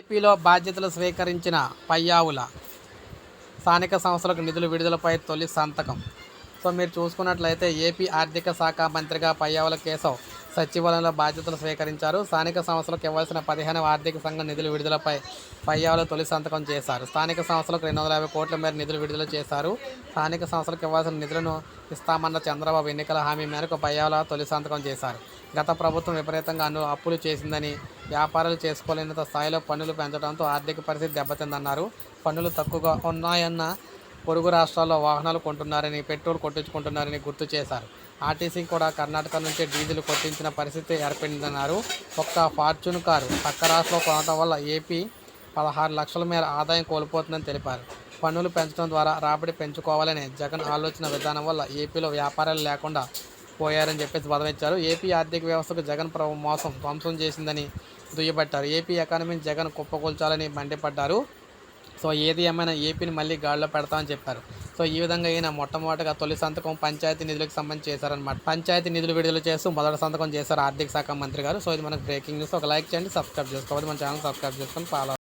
ఏపీలో బాధ్యతలు స్వీకరించిన పయ్యావుల స్థానిక సంస్థలకు నిధులు విడుదలపై తొలి సంతకం. సో మీరు చూసుకున్నట్లయితే ఏపీ ఆర్థిక శాఖ మంత్రిగా పయ్యావుల కేశవ్ సచివాలయంలో బాధ్యతలు స్వీకరించారు. స్థానిక సంస్థలకు ఇవ్వాల్సిన పదిహేను ఆర్థిక సంఘం నిధుల విడుదలపై పయ్యాలో తొలి సంతకం చేశారు. స్థానిక సంస్థలకు రెండు వందల యాభై కోట్ల మేర నిధులు విడుదల చేశారు. స్థానిక సంస్థలకు ఇవ్వాల్సిన నిధులను ఇస్తామన్న చంద్రబాబు ఎన్నికల హామీ మేరకు పయ్యాల తొలి సంతకం చేశారు. గత ప్రభుత్వం విపరీతంగా అను అప్పులు చేసిందని వ్యాపారాలు చేసుకోలేనంత స్థాయిలో పన్నులు పెంచడంతో ఆర్థిక పరిస్థితి దెబ్బతిందన్నారు. పన్నులు తక్కువగా ఉన్నాయన్న పొరుగు రాష్ట్రాల్లో వాహనాలు కొంటున్నారని పెట్రోల్ కొట్టించుకుంటున్నారని గుర్తు చేశారు. ఆర్టీసీ కూడా కర్ణాటక నుంచి డీజిల్ కొట్టించిన పరిస్థితి ఏర్పడిందన్నారు. ఒక్క ఫార్చ్యూన్ కారు పక్క రాష్ట్రంలో కొనడం వల్ల ఏపీ పదహారు లక్షల మేర ఆదాయం కోల్పోతుందని తెలిపారు. పన్నులు పెంచడం ద్వారా రాబడి పెంచుకోవాలనే జగన్ ఆలోచన విధానం వల్ల ఏపీలో వ్యాపారాలు లేకుండా పోయారని చెప్పేసి బదవించారు ఏపీ ఆర్థిక వ్యవస్థకు జగన్ ప్రభు మోసం ధ్వంసం చేసిందని దుయ్యబట్టారు. ఏపీ ఎకానమీని జగన్ కుప్పకూల్చాలని మండిపడ్డారు. సో ఏది ఏమైనా ఏపీని మళ్ళీ గాడిలో పెడతామని చెప్పారు. సో ఈ విధంగా ఈయన మొట్టమొదటిగా తొలి సంతకం పంచాయతీ నిధులకు సంబంధించి చేశారనమాట పంచాయతీ నిధులు విడుదల చేస్తూ మొదటి సంతకం చేశారు ఆర్థిక శాఖ మంత్రి గారు. సో ఇది మనకు బ్రేకింగ్ న్యూస్ ఒక లైక్ చేయండి సబ్స్క్రైబ్ చేసుకోవాలి మన ఛానల్ సబ్స్క్రైబ్ చేసుకొని ఫాలో